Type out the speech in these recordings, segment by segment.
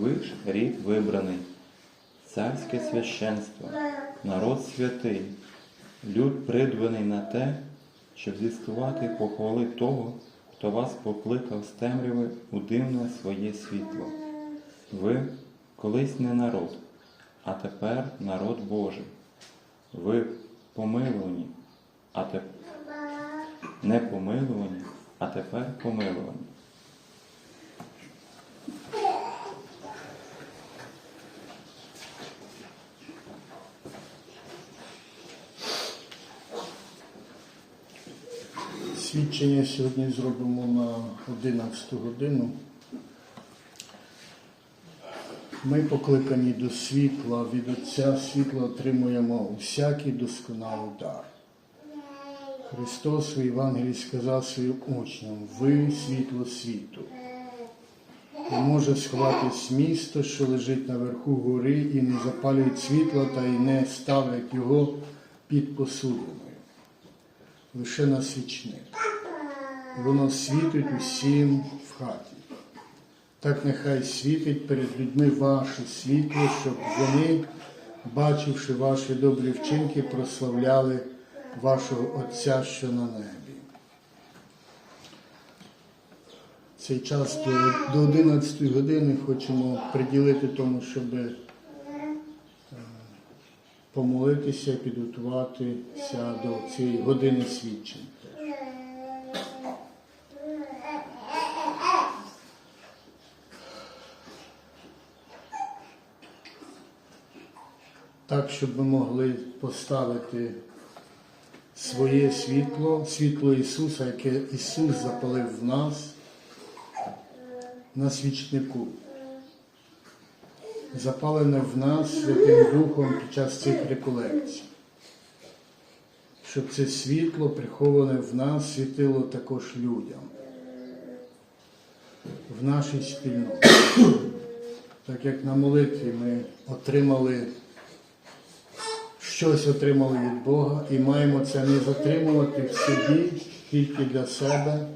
Ви ж рід вибраний, царське священство, народ святий, люд придбаний на те, щоб зіскувати похвали того, хто вас покликав з темряви у дивне своє світло. Ви колись не народ, а тепер народ Божий. Ви помилувані, а тепер не помилувані, а тепер помилувані. Свідчення сьогодні зробимо на 11 годину. Ми покликані до світла, від Отця світла отримуємо всякий досконалий дар. Христос у Євангелії сказав своїм учням, ви світло світу. Не може сховатись місто, що лежить наверху гори, і не запалюють світла та й не ставлять його під посудиною. Лише на свічник. Воно світить усім в хаті. Так нехай світить перед людьми ваше світло, щоб вони, бачивши ваші добрі вчинки, прославляли вашого Отця, що на небі. Цей час до, до 11 години хочемо приділити тому, щоб е, помолитися, підготуватися до цієї години свідчень. Так, щоб ми могли поставити своє світло, світло Ісуса, яке Ісус запалив в нас на свічнику. Запалене в нас Святим Духом під час цих реколекцій. Щоб це світло, приховане в нас, світило також людям в нашій спільноті. Так як на молитві ми отримали щось отримали від Бога і маємо це не затримувати в собі тільки для себе,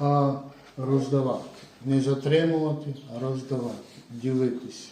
а роздавати. Не затримувати, а роздавати, ділитися.